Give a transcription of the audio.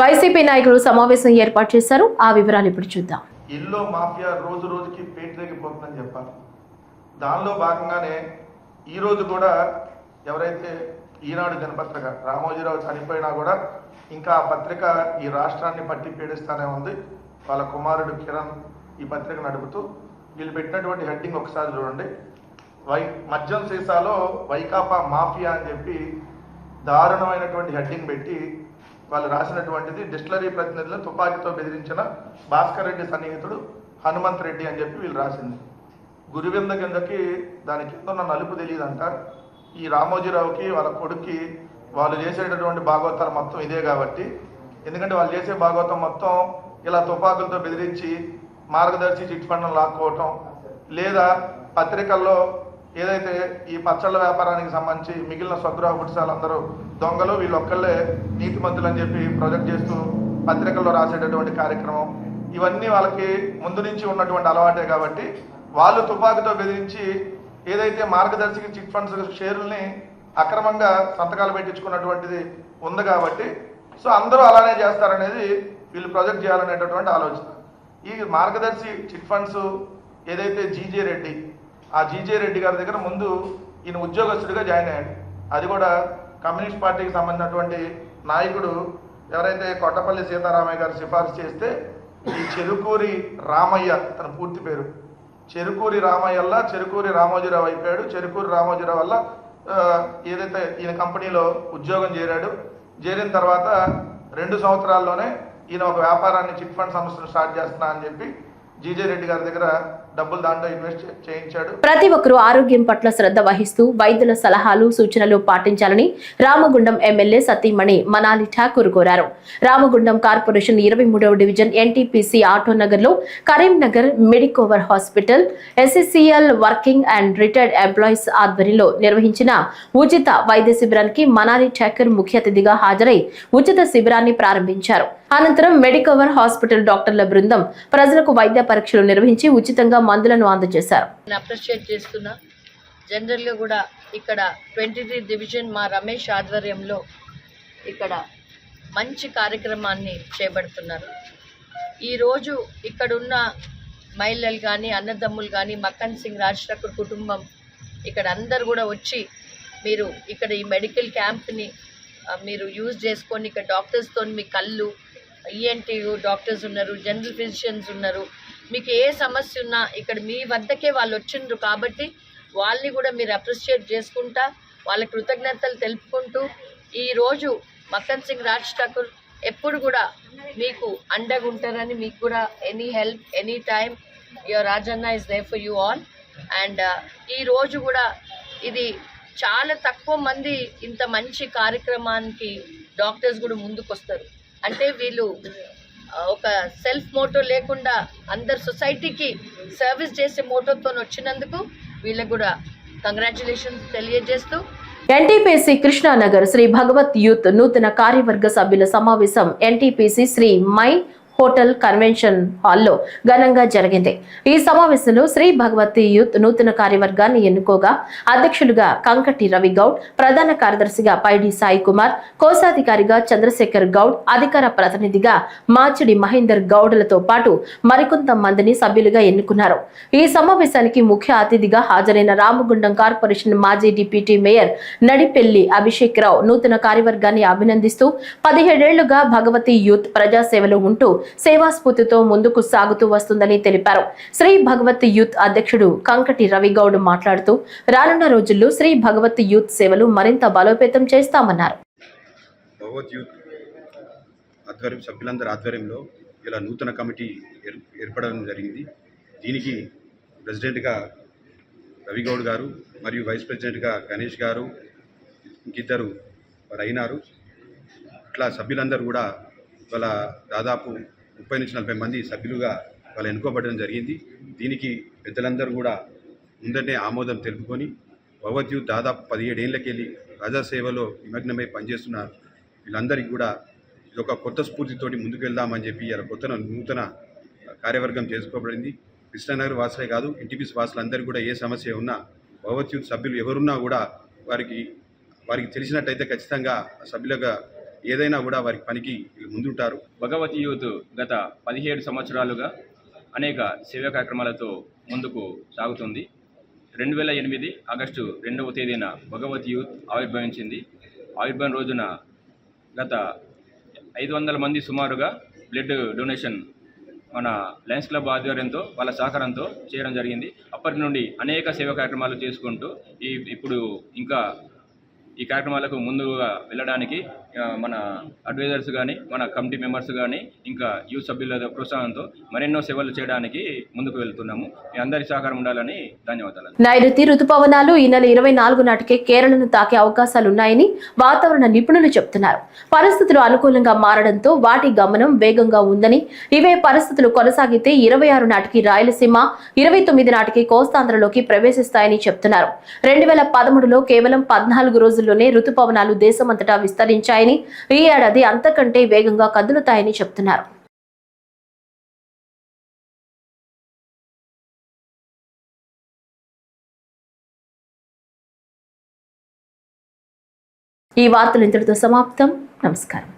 YCP నాయకులు సమావేశం ఏర్పాటు చేశారు. ఆ వివరాలు ఇప్పుడు చూద్దాం. ఇల్లు మాఫియా రోజు రోజుకి పేటరేగిపోతుందని చెప్పాలి. దానిలో భాగంగానే ఈరోజు కూడా ఎవరైతే ఈనాడు దినపత్రిక రామోజీరావు చనిపోయినా కూడా ఇంకా ఆ పత్రిక ఈ రాష్ట్రాన్ని పట్టి పీడిస్తానే ఉంది. వాళ్ళ కుమారుడు కిరణ్ ఈ పత్రిక నడుపుతూ వీళ్ళు పెట్టినటువంటి హెడ్డింగ్ ఒకసారి చూడండి. వై మద్యం సీసాలో వైకాపా మాఫియా అని చెప్పి దారుణమైనటువంటి హెడ్డింగ్ పెట్టి వాళ్ళు రాసినటువంటిది డిస్టిలరీ ప్రతినిధులను తుపాకీతో బెదిరించిన భాస్కర్ రెడ్డి సన్నిహితుడు హనుమంత్ రెడ్డి అని చెప్పి వీళ్ళు రాసింది. గురువింద కిందకి దాని కింద ఉన్న నలుపు తెలియదంట. ఈ రామోజీరావుకి వాళ్ళ కొడుక్కి వాళ్ళు చేసేటటువంటి భాగవతాలు మొత్తం ఇదే కాబట్టి ఎందుకంటే వాళ్ళు చేసే భాగవతం మొత్తం ఇలా తుపాకులతో బెదిరించి మార్గదర్శి చిట్ ఫండ్లను లాక్కోవటం లేదా పత్రికల్లో ఏదైతే ఈ పచ్చళ్ళ వ్యాపారానికి సంబంధించి మిగిలిన స్వగృహ పుట్సాలు అందరూ దొంగలు వీళ్ళు ఒక్కళ్ళే నీతిమంతులు అని చెప్పి ప్రొజెక్ట్ చేస్తూ పత్రికల్లో రాసేటటువంటి కార్యక్రమం ఇవన్నీ వాళ్ళకి ముందు నుంచి ఉన్నటువంటి అలవాటే కాబట్టి వాళ్ళు తుపాకుతో బెదిరించి ఏదైతే మార్గదర్శికి చిట్ ఫండ్స్ షేర్లని అక్రమంగా సంతకాలు పెట్టించుకున్నటువంటిది ఉంది కాబట్టి సో అందరూ అలానే చేస్తారనేది వీళ్ళు ప్రొజెక్ట్ చేయాలనేటటువంటి ఆలోచన. ఈ మార్గదర్శి చిట్ ఫండ్స్ ఏదైతే జీజే రెడ్డి ఆ జీజే రెడ్డి గారి దగ్గర ముందు ఈయన ఉద్యోగస్తుడిగా జాయిన్ అయ్యాడు. అది కూడా కమ్యూనిస్ట్ పార్టీకి సంబంధించినటువంటి నాయకుడు ఎవరైతే కొట్టపల్లి సీతారామయ్య గారు సిఫార్సు చేస్తే ఈ చెరుకూరి రామయ్య తన పూర్తి పేరు. చెరుకూరి రామయ్యల్లా చెరుకూరి రామోజీరావు అయిపోయాడు. చెరుకూరి రామోజీరావు వల్ల ఏదైతే ఈయన కంపెనీలో ఉద్యోగం చేరాడు. చేరిన తర్వాత రెండు సంవత్సరాల్లోనే ఈయన ఒక వ్యాపారాన్ని చిట్ ఫండ్ సంస్థను స్టార్ట్ చేస్తున్నా అని చెప్పి జీజే రెడ్డి గారి దగ్గర డబ్బులు దాంట్లో ఇన్వెస్ట్ చేయించాడు. ప్రతి ఒక్కరూ ఆరోగ్యం పట్ల శ్రద్ధ వహిస్తూ వైద్యుల సలహాలు సూచనలు పాటించాలని రామగుండం ఎమ్మెల్యే సతీమణి మనాలి ఠాకూర్ కోరారు. రామగుండం కార్పొరేషన్ ఇరవై మూడవ division NTPC ఆటోనగర్లో Karimnagar Medicover hospital SSCL working and retired employees ఆధ్వర్యంలో నిర్వహించిన ఉచిత వైద్య శిబిరానికి మనాలి ఠాకూర్ ముఖ్య అతిథిగా హాజరై ఉచిత శిబిరాన్ని ప్రారంభించారు. అనంతరం మెడికవర్ హాస్పిటల్ డాక్టర్ల బృందం ప్రజలకు వైద్య పరీక్షలు నిర్వహించి ఉచితంగా మందులను అందజేశారు. నేను అప్రిషియేట్ చేస్తున్నా. జనరల్గా కూడా ఇక్కడ ట్వంటీ త్రీ డివిజన్ మా రమేష్ ఆధ్వర్యంలో ఇక్కడ మంచి కార్యక్రమాన్ని చేపడుతున్నారు. ఈరోజు ఇక్కడున్న మహిళలు కానీ అన్నదమ్ములు కానీ మక్కన్ సింగ్ రాజ్ కుటుంబం ఇక్కడ అందరు కూడా వచ్చి మీరు ఇక్కడ ఈ మెడికల్ క్యాంప్ని మీరు యూజ్ చేసుకొని ఇక్కడ డాక్టర్స్తో మీ కళ్ళు ఈఎన్టీ డాక్టర్స్ ఉన్నారు జనరల్ ఫిజిషియన్స్ ఉన్నారు. మీకు ఏ సమస్య ఉన్నా ఇక్కడ మీ వద్దకే వాళ్ళు వచ్చిండ్రు కాబట్టి వాళ్ళని కూడా మీరు అప్రిషియేట్ చేసుకుంటా వాళ్ళ కృతజ్ఞతలు తెలుపుకుంటూ ఈరోజు మక్కన్ సింగ్ రాజ్ ఠాకూర్ ఎప్పుడు కూడా మీకు అండగా ఉంటారని మీకు కూడా any help any time your Rajanna is there for you all and ఈ రోజు కూడా ఇది చాలా తక్కువ మంది ఇంత మంచి కార్యక్రమానికి డాక్టర్స్ కూడా ముందుకు వస్తారు అంటే వీళ్ళు ఒక సెల్ఫ్ మోటో లేకుండా అందరు సొసైటీకి సర్వీస్ చేసే మోటోతో వచ్చినందుకు వీళ్ళకు కూడా కంగ్రాచులేషన్స్ తెలియజేస్తూ. ఎన్టీపీసీ కృష్ణానగర్ శ్రీ భగవత్ యూత్ నూతన కార్యవర్గ సభ్యుల సమావేశం NTPC Shri my hotel convention హాల్లో ఘనంగా జరిగింది. ఈ సమావేశంలో శ్రీ భగవతి యూత్ నూతన కార్యవర్గాన్ని ఎన్నుకోగా అధ్యక్షులుగా కంకటి రవి గౌడ్ ప్రధాన కార్యదర్శిగా పైడి సాయి కుమార్ కోశాధికారిగా చంద్రశేఖర్ గౌడ్ అధికార ప్రతినిధిగా మాచిడి మహేందర్ గౌడ్లతో పాటు మరికొంత మందిని సభ్యులుగా ఎన్నుకున్నారు. ఈ సమావేశానికి ముఖ్య అతిథిగా హాజరైన రామగుండం కార్పొరేషన్ మాజీ డిప్యూటీ మేయర్ నడిపెల్లి అభిషేక్ రావు నూతన కార్యవర్గాన్ని అభినందిస్తూ పదిహేడేళ్ళుగా భగవతి యూత్ ప్రజాసేవలో ఉంటూ సేవాస్ఫూర్తితో ముందుకు సాగుతూ వస్తుందని తెలిపారు. శ్రీ భగవత్ యూత్ అధ్యక్షుడు కంకటి రవిగౌడ్ మాట్లాడుతూ రానున్న రోజుల్లో శ్రీ భగవత్ యూత్ సేవలు మరింత బలోపేతం చేస్తామన్నారు. భగవత్ యూత్ ఆధ్వర్యం సభ్యులందరి ఆధ్వర్యంలో ఇలా నూతన కమిటీ ఏర్ ఏర్పడడం జరిగింది. దీనికి ప్రెసిడెంట్గా రవిగౌడ్ గారు మరియు వైస్ ప్రెసిడెంట్గా గణేష్ గారు ఇంకిద్దరు వారు అయినారు. ఇట్లా సభ్యులందరూ కూడా ఇవాళ దాదాపు ముప్పై నుంచి నలభై మంది సభ్యులుగా వాళ్ళు ఎన్నుకోబడడం జరిగింది. దీనికి పెద్దలందరూ కూడా ముందనే ఆమోదం తెలుపుకొని భగవత్ యూత్ దాదాపు పదిహేడేళ్ళకెళ్ళి ప్రజాసేవలో నిమగ్నమై పనిచేస్తున్న వీళ్ళందరికీ కూడా ఇది ఒక కొత్త స్ఫూర్తితోటి ముందుకు వెళ్దామని చెప్పి ఇలా కొత్త నూతన కార్యవర్గం చేసుకోబడింది. కృష్ణానగర్ వాసులే కాదు ఎన్టీపీసీ వాసులందరికీ కూడా ఏ సమస్య ఉన్నా భగవత్ యూత్ సభ్యులు ఎవరున్నా కూడా వారికి వారికి తెలిసినట్టయితే ఖచ్చితంగా సభ్యులుగా ఏదైనా కూడా వారి పనికి వీళ్ళు ముందుంటారు. భగవతి యూత్ గత పదిహేడు సంవత్సరాలుగా అనేక సేవా కార్యక్రమాలతో ముందుకు సాగుతుంది. రెండు వేల ఎనిమిది ఆగస్టు రెండవ తేదీన భగవతి యూత్ ఆవిర్భవించింది. ఆవిర్భావం రోజున గత ఐదు వందల మంది సుమారుగా బ్లడ్ డొనేషన్ మన లయన్స్ క్లబ్ ఆధ్వర్యంతో వాళ్ళ సహకారంతో చేయడం జరిగింది. అప్పటి నుండి అనేక సేవా కార్యక్రమాలు చేసుకుంటూ ఈ ఇప్పుడు ఇంకా ఈ కార్యక్రమాలకు ముందుగా వెళ్ళడానికి మన అడ్వైజర్స్ కానీ మన కమిటీ మెంబర్స్ కానీ ఇంకా యూత్ సభ్యుల ప్రోత్సాహంతో మరెన్నో సేవలు చేయడానికి ముందుకు వెళ్తున్నాము. మీ అందరి సహకారం ఉండాలని ధన్యవాదాలు. నైరుతి రుతుపవనాలు ఈ నెల ఇరవై నాలుగు నాటికే కేరళను తాకే అవకాశాలు ఉన్నాయని వాతావరణ నిపుణులు చెబుతున్నారు పరిస్థితులు అనుకూలంగా మారడంతో వాటి గమనం వేగంగా ఉందని ఇవే పరిస్థితులు కొనసాగితే ఇరవై ఆరు నాటికి రాయలసీమ ఇరవై తొమ్మిది నాటికి కోస్తాంధ్రలోకి ప్రవేశిస్తాయని చెప్తున్నారు. రెండు వేల పదమూడులో కేవలం పద్నాలుగు రోజులు రోజుల్లోనే రుతుపవనాలు దేశమంతటా విస్తరించాయని ఈ ఏడాది అంతకంటే వేగంగా కదులుతాయని చెప్తున్నారు. ఈ వార్తలు ఇంతటితో సమాప్తం. నమస్కారం.